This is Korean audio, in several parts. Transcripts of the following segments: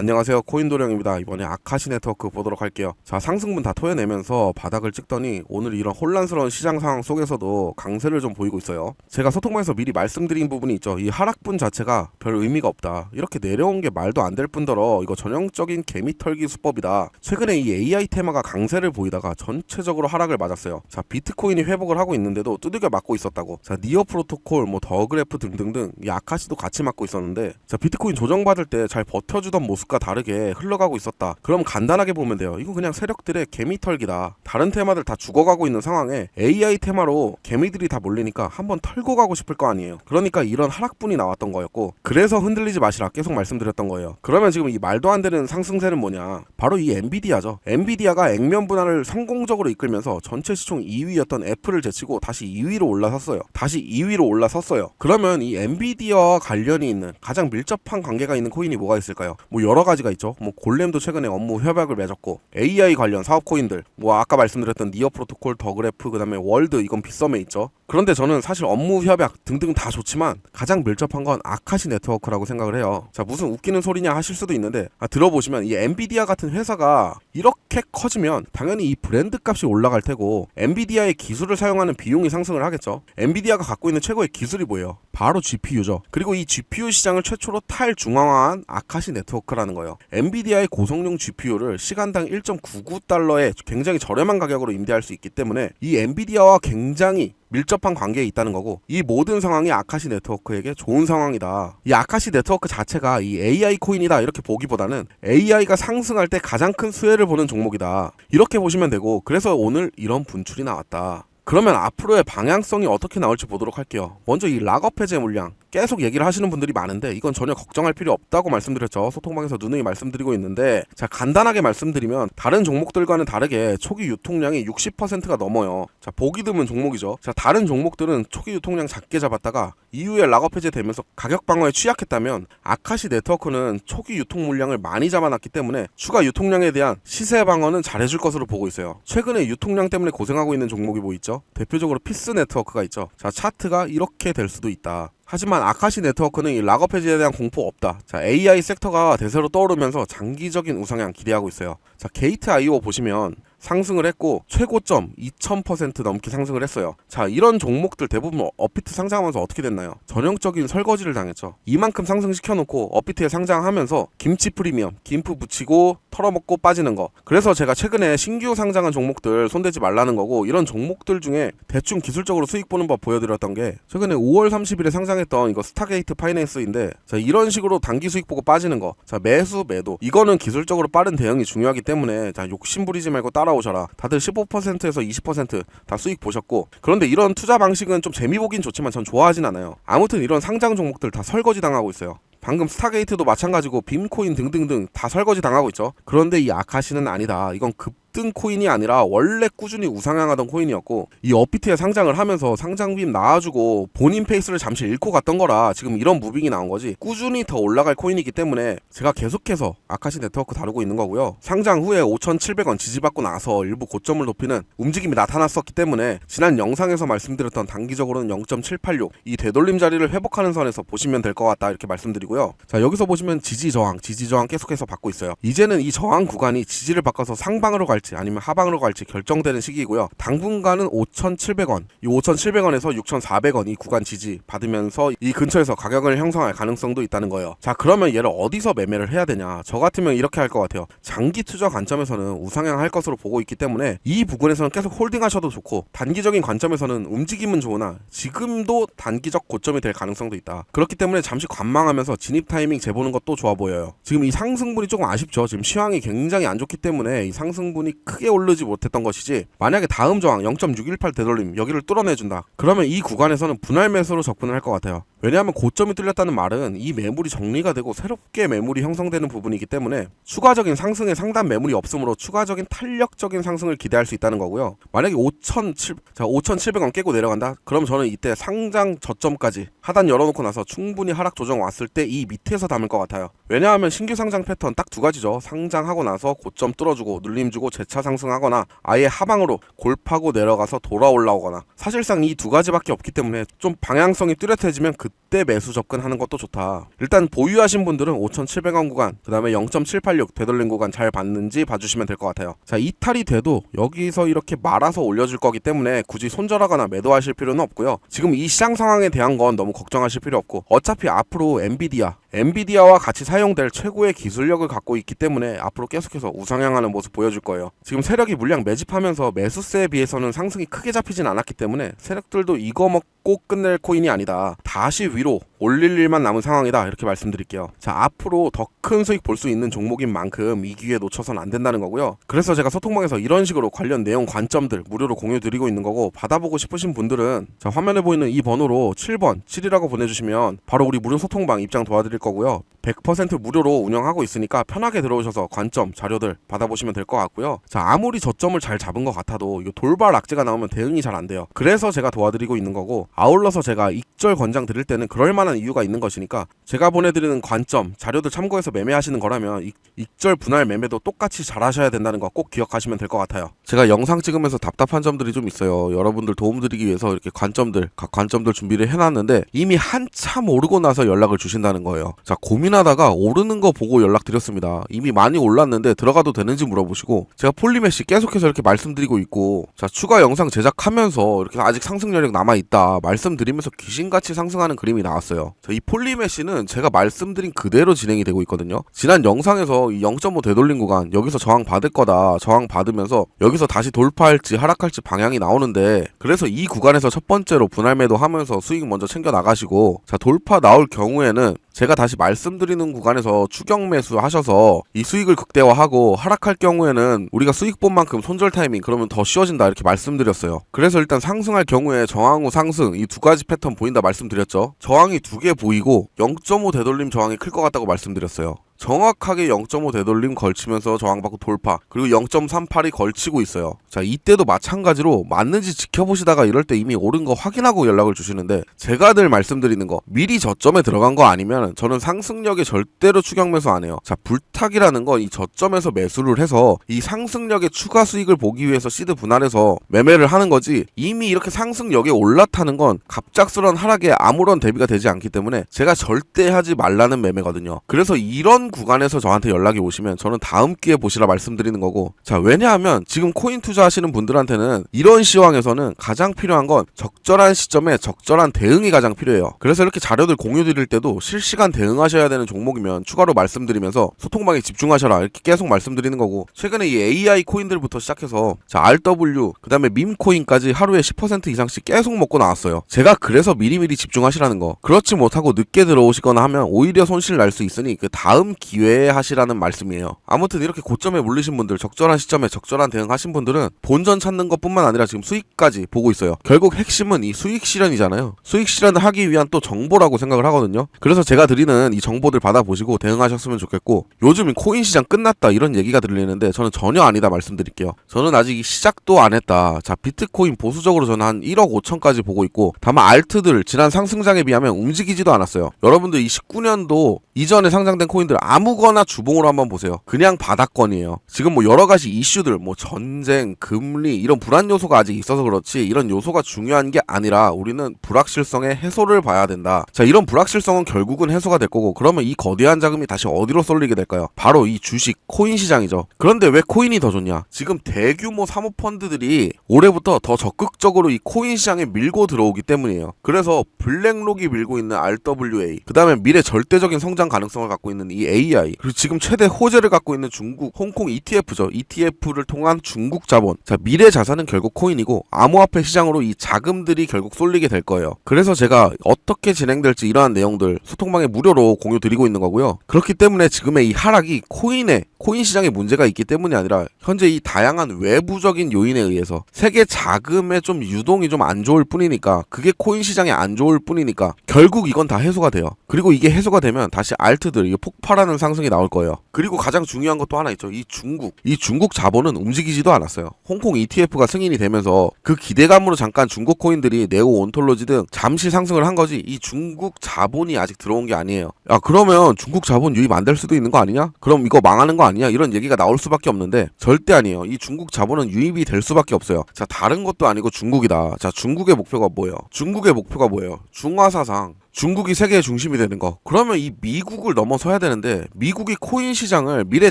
안녕하세요. 코인도령입니다. 이번에 아카시 네트워크 보도록 할게요. 자 상승분 다 토해내면서 바닥을 찍더니 오늘 이런 혼란스러운 시장 상황 속에서도 강세를 좀 보이고 있어요. 제가 소통방에서 미리 말씀드린 부분이 있죠. 이 하락분 자체가 별 의미가 없다. 이렇게 내려온 게 말도 안 될 뿐더러 이거 전형적인 개미털기 수법이다. 최근에 이 AI 테마가 강세를 보이다가 전체적으로 하락을 맞았어요. 자 비트코인이 회복을 하고 있는데도 두들겨 맞고 있었다고. 자 니어 프로토콜 뭐 더그래프 등등등 이 아카시도 같이 맞고 있었는데 자 비트코인 조정받을 때 잘 버텨주던 모습 과 다르게 흘러가고 있었다. 그럼 간단하게 보면 돼요. 이거 그냥 세력들의 개미털기다. 다른 테마들 다 죽어가고 있는 상황에 AI 테마로 개미들이 다 몰리니까 한번 털고 가고 싶을 거 아니에요. 그러니까 이런 하락분이 나왔던 거였고 그래서 흔들리지 마시라 계속 말씀드렸던 거예요. 그러면 지금 이 말도 안 되는 상승세는 뭐냐? 바로 이 엔비디아죠. 엔비디아가 액면 분할을 성공적으로 이끌면서 전체 시총 2위였던 애플을 제치고 다시 2위로 올라섰어요. 다시 2위로 올라섰어요. 그러면 이 엔비디아와 관련이 있는 가장 밀접한 관계가 있는 코인이 뭐가 있을까요? 뭐 여러 가지가 있죠. 뭐 골렘도 최근에 업무 협약을 맺었고 AI 관련 사업 코인들, 뭐 아까 말씀드렸던 니어 프로토콜, 더그래프, 그다음에 월드 이건 빗썸에 있죠. 그런데 저는 사실 업무 협약 등등 다 좋지만 가장 밀접한 건 아카시 네트워크라고 생각을 해요. 자 무슨 웃기는 소리냐 하실 수도 있는데 아, 들어보시면 이 엔비디아 같은 회사가 이렇게 커지면 당연히 이 브랜드 값이 올라갈 테고 엔비디아의 기술을 사용하는 비용이 상승을 하겠죠. 엔비디아가 갖고 있는 최고의 기술이 뭐예요? 바로 GPU죠. 그리고 이 GPU 시장을 최초로 탈중앙화한 아카시 네트워크라 는 거예요. 엔비디아의 고성능 GPU를 시간당 1.99달러에 굉장히 저렴한 가격으로 임대할 수 있기 때문에 이 엔비디아와 굉장히 밀접한 관계에 있다는 거고 이 모든 상황이 아카시 네트워크에게 좋은 상황이다. 이 아카시 네트워크 자체가 이 AI 코인이다 이렇게 보기보다는 AI가 상승할 때 가장 큰 수혜를 보는 종목이다. 이렇게 보시면 되고 그래서 오늘 이런 분출이 나왔다. 그러면 앞으로의 방향성이 어떻게 나올지 보도록 할게요. 먼저 이 락업 해제 물량 계속 얘기를 하시는 분들이 많은데 이건 전혀 걱정할 필요 없다고 말씀드렸죠. 소통방에서 누누이 말씀드리고 있는데 자 간단하게 말씀드리면 다른 종목들과는 다르게 초기 유통량이 60%가 넘어요. 자 보기 드문 종목이죠. 자 다른 종목들은 초기 유통량 작게 잡았다가 이후에 락업 해제되면서 가격 방어에 취약했다면 아카시 네트워크는 초기 유통 물량을 많이 잡아놨기 때문에 추가 유통량에 대한 시세 방어는 잘해줄 것으로 보고 있어요. 최근에 유통량 때문에 고생하고 있는 종목이 뭐 있죠? 대표적으로 피스 네트워크가 있죠. 자 차트가 이렇게 될 수도 있다. 하지만 아카시 네트워크는 이 락업 해지에 대한 공포 없다. 자, AI 섹터가 대세로 떠오르면서 장기적인 우상향 기대하고 있어요. 자, 게이트 IO 보시면 상승을 했고 최고점 2000% 넘게 상승을 했어요. 자, 이런 종목들 대부분 업비트 상장하면서 어떻게 됐나요? 전형적인 설거지를 당했죠. 이만큼 상승시켜 놓고 업비트에 상장하면서 김치 프리미엄, 김프 붙이고 털어먹고 빠지는 거. 그래서 제가 최근에 신규 상장한 종목들 손대지 말라는 거고 이런 종목들 중에 대충 기술적으로 수익 보는 법 보여드렸던 게 최근에 5월 30일에 상장 했던 이거 스타게이트 파이낸스인데 자, 이런 식으로 단기 수익 보고 빠지는 거. 자, 매수 매도. 이거는 기술적으로 빠른 대응이 중요하기 때문에 자, 욕심 부리지 말고 따라 따라오셔라. 다들 15%에서 20%다 수익 보셨고 그런데 이런 투자 방식은 좀 재미 보긴 좋지만 전 좋아하진 않아요. 아무튼 이런 상장 종목들 다 설거지 당하고 있어요. 방금 스타게이트도 마찬가지고 빔코인 등등등 다 설거지 당하고 있죠. 그런데 이 아카시는 아니다. 이건 급 등 코인이 아니라 원래 꾸준히 우상향하던 코인이었고 이 업비트에 상장을 하면서 상장빔 나와주고 본인 페이스를 잠시 잃고 갔던 거라 지금 이런 무빙이 나온 거지 꾸준히 더 올라갈 코인이기 때문에 제가 계속해서 아카시 네트워크 다루고 있는 거고요. 상장 후에 5,700원 지지받고 나서 일부 고점을 높이는 움직임이 나타났었기 때문에 지난 영상에서 말씀드렸던 단기적으로는 0.786 이 되돌림 자리를 회복하는 선에서 보시면 될 것 같다 이렇게 말씀드리고 있고요. 자 여기서 보시면 지지 저항, 지지 저항 계속해서 받고 있어요. 이제는 이 저항 구간이 지지를 바꿔서 상방으로 갈지 아니면 하방으로 갈지 결정되는 시기이고요. 당분간은 5,700원, 이 5,700원에서 6,400원 이 구간 지지 받으면서 이 근처에서 가격을 형성할 가능성도 있다는 거예요. 자 그러면 얘를 어디서 매매를 해야 되냐? 저 같으면 이렇게 할 것 같아요. 장기 투자 관점에서는 우상향 할 것으로 보고 있기 때문에 이 부분에서는 계속 홀딩하셔도 좋고 단기적인 관점에서는 움직임은 좋으나 지금도 단기적 고점이 될 가능성도 있다. 그렇기 때문에 잠시 관망하면서 진입 타이밍 재보는 것도 좋아 보여요. 지금 이 상승분이 조금 아쉽죠. 지금 시황이 굉장히 안 좋기 때문에 이 상승분이 크게 오르지 못했던 것이지 만약에 다음 저항 0.618 되돌림 여기를 뚫어내준다. 그러면 이 구간에서는 분할 매수로 접근을 할 것 같아요. 왜냐하면 고점이 뚫렸다는 말은 이 매물이 정리가 되고 새롭게 매물이 형성되는 부분이기 때문에 추가적인 상승에 상단 매물이 없으므로 추가적인 탄력적인 상승을 기대할 수 있다는 거고요. 만약에 5,700, 자 5,700원 깨고 내려간다. 그럼 저는 이때 상장 저점까지 하단 열어놓고 나서 충분히 하락 조정 왔을 때 이 밑에서 담을 것 같아요. 왜냐하면 신규 상장 패턴 딱 두 가지죠. 상장하고 나서 고점 뚫어주고 눌림 주고 재차 상승하거나 아예 하방으로 골파고 내려가서 돌아 올라오거나 사실상 이 두 가지밖에 없기 때문에 좀 방향성이 뚜렷해지면 그 그때 매수 접근하는 것도 좋다. 일단 보유하신 분들은 5,700원 구간, 그 다음에 0.786 되돌림 구간 잘 봤는지 봐주시면 될 것 같아요. 자, 이탈이 돼도 여기서 이렇게 말아서 올려줄 거기 때문에 굳이 손절하거나 매도하실 필요는 없고요. 지금 이 시장 상황에 대한 건 너무 걱정하실 필요 없고 어차피 앞으로 엔비디아, 엔비디아와 같이 사용될 최고의 기술력을 갖고 있기 때문에 앞으로 계속해서 우상향하는 모습 보여줄 거예요. 지금 세력이 물량 매집하면서 매수세에 비해서는 상승이 크게 잡히진 않았기 때문에 세력들도 이거 먹고 끝낼 코인이 아니다. 다시 위로 올릴 일만 남은 상황이다. 이렇게 말씀드릴게요. 자, 앞으로 더 큰 수익 볼 수 있는 종목인 만큼 이 기회에 놓쳐선 안 된다는 거고요. 그래서 제가 소통방에서 이런 식으로 관련 내용 관점들 무료로 공유 드리고 있는 거고 받아보고 싶으신 분들은 자, 화면에 보이는 이 번호로 7번 7이라고 보내주시면 바로 우리 무료 소통방 입장 도와드릴 거고요. 100% 무료로 운영하고 있으니까 편하게 들어오셔서 관점 자료들 받아보시면 될 것 같고요. 자 아무리 저점을 잘 잡은 것 같아도 이 돌발 악재가 나오면 대응이 잘 안 돼요. 그래서 제가 도와드리고 있는 거고 아울러서 제가 익절 권장 드릴 때는 그럴 만한 이유가 있는 것이니까 제가 보내드리는 관점 자료들 참고해서 매매하시는 거라면 익, 익절 분할 매매도 똑같이 잘 하셔야 된다는 거 꼭 기억하시면 될 것 같아요. 제가 영상 찍으면서 답답한 점들이 좀 있어요. 여러분들 도움드리기 위해서 이렇게 관점들 각 관점들 준비를 해놨는데 이미 한참 오르고 나서 연락을 주신다는 거예요. 자 고민 하다가 오르는 거 보고 연락드렸습니다. 이미 많이 올랐는데 들어가도 되는지 물어보시고 제가 폴리메시 계속해서 이렇게 말씀드리고 있고 자 추가 영상 제작하면서 이렇게 아직 상승 여력 남아 있다 말씀드리면서 귀신같이 상승하는 그림이 나왔어요. 자, 이 폴리메시는 제가 말씀드린 그대로 진행이 되고 있거든요. 지난 영상에서 이0.5 되돌림 구간 여기서 저항 받을 거다 저항 받으면서 여기서 다시 돌파할지 하락할지 방향이 나오는데 그래서 이 구간에서 첫 번째로 분할 매도 하면서 수익 먼저 챙겨 나가시고 자 돌파 나올 경우에는 제가 다시 말씀드리는 구간에서 추격 매수 하셔서 이 수익을 극대화하고 하락할 경우에는 우리가 수익 본 만큼 손절 타이밍 그러면 더 쉬워진다 이렇게 말씀드렸어요. 그래서 일단 상승할 경우에 저항 후 상승 이 두 가지 패턴 보인다 말씀드렸죠. 저항이 두 개 보이고 0.5 되돌림 저항이 클 것 같다고 말씀드렸어요. 정확하게 0.5 되돌림 걸치면서 저항받고 돌파 그리고 0.38이 걸치고 있어요. 자 이때도 마찬가지로 맞는지 지켜보시다가 이럴 때 이미 오른 거 확인하고 연락을 주시는데 제가 늘 말씀드리는 거 미리 저점에 들어간 거 아니면 저는 상승력에 절대로 추격 매수 안 해요. 자 불탁이라는 건 이 저점에서 매수를 해서 이 상승력의 추가 수익을 보기 위해서 시드 분할해서 매매를 하는 거지 이미 이렇게 상승력에 올라타는 건 갑작스런 하락에 아무런 대비가 되지 않기 때문에 제가 절대 하지 말라는 매매거든요. 그래서 이런 구간에서 저한테 연락이 오시면 저는 다음 기회에 보시라 말씀드리는 거고. 자 왜냐하면 지금 코인 투자하시는 분들한테는 이런 시황에서는 가장 필요한 건 적절한 시점에 적절한 대응이 가장 필요해요. 그래서 이렇게 자료들 공유 드릴 때도 실시간 대응하셔야 되는 종목이면 추가로 말씀드리면서 소통방에 집중하셔라. 이렇게 계속 말씀드리는 거고. 최근에 이 AI 코인들부터 시작해서 자 RW 그 다음에 밈 코인까지 하루에 10% 이상씩 계속 먹고 나왔어요. 제가 그래서 미리미리 집중하시라는 거. 그렇지 못하고 늦게 들어오시거나 하면 오히려 손실 날 수 있으니 그 다음 기회에 하시라는 말씀이에요. 아무튼 이렇게 고점에 몰리신 분들, 적절한 시점에 적절한 대응하신 분들은 본전 찾는 것뿐만 아니라 지금 수익까지 보고 있어요. 결국 핵심은 이 수익 실현이잖아요. 수익 실현을 하기 위한 또 정보라고 생각을 하거든요. 그래서 제가 드리는 이 정보들 받아보시고 대응하셨으면 좋겠고 요즘 코인 시장 끝났다 이런 얘기가 들리는데 저는 전혀 아니다 말씀드릴게요. 저는 아직 이 시작도 안 했다. 자 비트코인 보수적으로 저는 한 1억 5천까지 보고 있고 다만 알트들 지난 상승장에 비하면 움직이지도 않았어요. 여러분들 이 19년도 이전에 상장된 코인들 아무거나 주봉으로 한번 보세요. 그냥 바닥권이에요. 지금 뭐 여러 가지 이슈들, 뭐 전쟁, 금리 이런 불안 요소가 아직 있어서 그렇지 이런 요소가 중요한 게 아니라 우리는 불확실성의 해소를 봐야 된다. 자, 이런 불확실성은 결국은 해소가 될 거고 그러면 이 거대한 자금이 다시 어디로 쏠리게 될까요? 바로 이 주식, 코인 시장이죠. 그런데 왜 코인이 더 좋냐? 지금 대규모 사모 펀드들이 올해부터 더 적극적으로 이 코인 시장에 밀고 들어오기 때문이에요. 그래서 블랙록이 밀고 있는 RWA, 그 다음에 미래 절대적인 성장 가능성을 갖고 있는 이 AI 그리고 지금 최대 호재를 갖고 있는 중국 홍콩 ETF죠. ETF를 통한 중국 자본. 자 미래 자산은 결국 코인이고 암호화폐 시장으로 이 자금들이 결국 쏠리게 될 거예요. 그래서 제가 어떻게 진행될지 이러한 내용들 소통방에 무료로 공유 드리고 있는 거고요. 그렇기 때문에 지금의 이 하락이 코인에 코인 시장에 문제가 있기 때문이 아니라 현재 이 다양한 외부적인 요인에 의해서 세계 자금의 좀 유동이 좀 안 좋을 뿐이니까 그게 코인 시장에 안 좋을 뿐이니까 결국 이건 다 해소가 돼요. 그리고 이게 해소가 되면 다시 알트들 이게 폭발 하는 상승이 나올 거예요. 그리고 가장 중요한 것도 하나 있죠. 이 중국. 이 중국 자본은 움직이지도 않았어요. 홍콩 ETF가 승인이 되면서 그 기대감으로 잠깐 중국 코인들이 네오 온톨로지 등 잠시 상승을 한 거지 이 중국 자본이 아직 들어온 게 아니에요. 야, 그러면 중국 자본 유입 안 될 수도 있는 거 아니냐? 그럼 이거 망하는 거 아니냐? 이런 얘기가 나올 수밖에 없는데 절대 아니에요. 이 중국 자본은 유입이 될 수밖에 없어요. 자, 다른 것도 아니고 중국이다. 자, 중국의 목표가 뭐예요? 중국의 목표가 뭐예요? 중화사상 중국이 세계의 중심이 되는 거. 그러면 이 미국을 넘어서야 되는데 미국이 코인 시장을 미래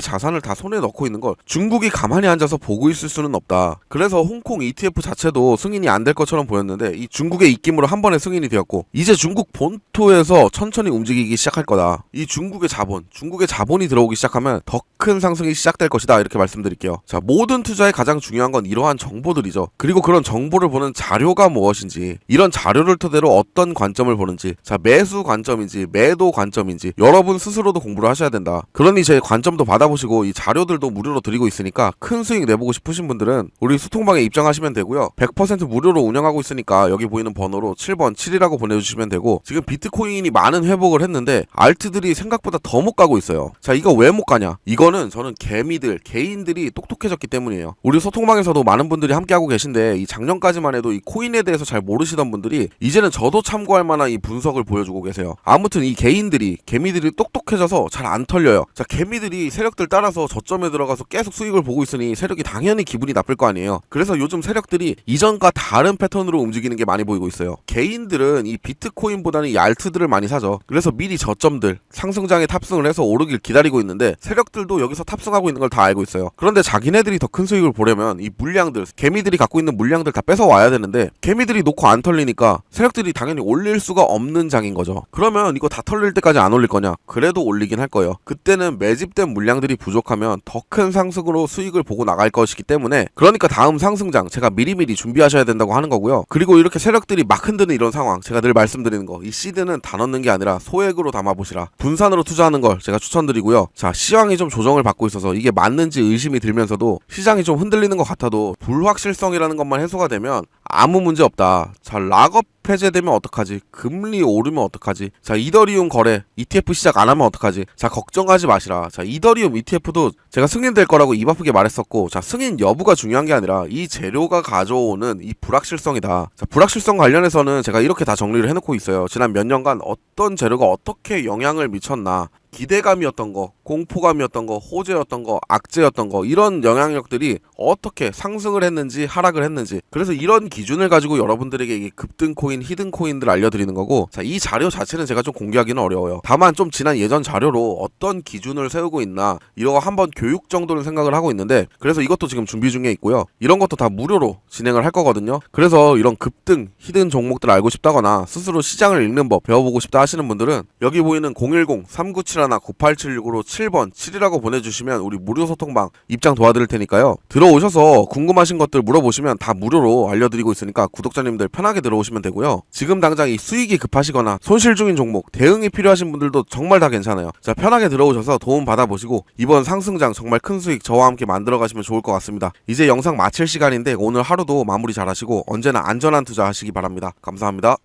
자산을 다 손에 넣고 있는 걸 중국이 가만히 앉아서 보고 있을 수는 없다. 그래서 홍콩 ETF 자체도 승인이 안 될 것처럼 보였는데 이 중국의 입김으로 한 번에 승인이 되었고 이제 중국 본토에서 천천히 움직이기 시작할 거다. 이 중국의 자본, 중국의 자본이 들어오기 시작하면 더 큰 상승이 시작될 것이다. 이렇게 말씀드릴게요. 자, 모든 투자에 가장 중요한 건 이러한 정보들이죠. 그리고 그런 정보를 보는 자료가 무엇인지, 이런 자료를 토대로 어떤 관점을 보는지, 자, 매수 관점인지, 매도 관점인지, 여러분 스스로도 공부를 하셔야 된다. 그러니 제 관점도 받아보시고, 이 자료들도 무료로 드리고 있으니까, 큰 수익 내보고 싶으신 분들은, 우리 소통방에 입장하시면 되고요. 100% 무료로 운영하고 있으니까, 여기 보이는 번호로 7번 7이라고 보내주시면 되고, 지금 비트코인이 많은 회복을 했는데, 알트들이 생각보다 더 못 가고 있어요. 자, 이거 왜 못 가냐? 이거는 저는 개미들, 개인들이 똑똑해졌기 때문이에요. 우리 소통방에서도 많은 분들이 함께하고 계신데, 이 작년까지만 해도 이 코인에 대해서 잘 모르시던 분들이, 이제는 저도 참고할 만한 이 분석을 보여주고 계세요. 아무튼 이 개인들이, 개미들이 똑똑해져서 잘 안 털려요. 자, 개미들이 세력들 따라서 저점에 들어가서 계속 수익을 보고 있으니 세력이 당연히 기분이 나쁠 거 아니에요. 그래서 요즘 세력들이 이전과 다른 패턴으로 움직이는 게 많이 보이고 있어요. 개인들은 이 비트코인보다는 이 알트들을 많이 사죠. 그래서 미리 저점들, 상승장에 탑승을 해서 오르길 기다리고 있는데 세력들도 여기서 탑승하고 있는 걸 다 알고 있어요. 그런데 자기네들이 더 큰 수익을 보려면 이 물량들, 개미들이 갖고 있는 물량들 다 뺏어 와야 되는데 개미들이 놓고 안 털리니까 세력들이 당연히 올릴 수가 없는 장인 거죠. 그러면 이거 다 털릴 때까지 안 올릴 거냐? 그래도 올리긴 할 거예요. 그때는 매집된 물량들이 부족하면 더 큰 상승으로 수익을 보고 나갈 것이기 때문에 그러니까 다음 상승장 제가 미리미리 준비하셔야 된다고 하는 거고요. 그리고 이렇게 세력들이 막 흔드는 이런 상황 제가 늘 말씀드리는 거 이 시드는 다 넣는 게 아니라 소액으로 담아 보시라. 분산으로 투자하는 걸 제가 추천드리고요. 자 시황이 좀 조정을 받고 있어서 이게 맞는지 의심이 들면서도 시장이 좀 흔들리는 것 같아도 불확실성이라는 것만 해소가 되면 아무 문제 없다. 자 락업 폐지되면 어떡하지? 금리 오르면 어떡하지? 자, 이더리움 거래, ETF 시작 안 하면 어떡하지? 자, 걱정하지 마시라. 자, 이더리움 ETF도 제가 승인될 거라고 입 아프게 말했었고, 자, 승인 여부가 중요한 게 아니라 이 재료가 가져오는 이 불확실성이다. 자, 불확실성 관련해서는 제가 이렇게 다 정리를 해놓고 있어요. 지난 몇 년간 어떤 재료가 어떻게 영향을 미쳤나. 기대감이었던 거, 공포감이었던 거, 호재였던 거, 악재였던 거 이런 영향력들이 어떻게 상승을 했는지 하락을 했는지 그래서 이런 기준을 가지고 여러분들에게 이 급등 코인, 히든 코인들 알려드리는 거고 자, 이 자료 자체는 제가 좀 공개하기는 어려워요. 다만 좀 지난 예전 자료로 어떤 기준을 세우고 있나 이런 거 한번 교육 정도는 생각을 하고 있는데 그래서 이것도 지금 준비 중에 있고요. 이런 것도 다 무료로 진행을 할 거거든요. 그래서 이런 급등, 히든 종목들 알고 싶다거나 스스로 시장을 읽는 법 배워보고 싶다 하시는 분들은 여기 보이는 010 397 하나 9876으로 7번 7이라고 보내주시면 우리 무료 소통방 입장 도와드릴 테니까요. 들어오셔서 궁금하신 것들 물어보시면 다 무료로 알려드리고 있으니까 구독자님들 편하게 들어오시면 되고요. 지금 당장 이 수익이 급하시거나 손실 중인 종목 대응이 필요하신 분들도 정말 다 괜찮아요. 자 편하게 들어오셔서 도움 받아보시고 이번 상승장 정말 큰 수익 저와 함께 만들어 가시면 좋을 것 같습니다. 이제 영상 마칠 시간인데 오늘 하루도 마무리 잘하시고 언제나 안전한 투자 하시기 바랍니다. 감사합니다.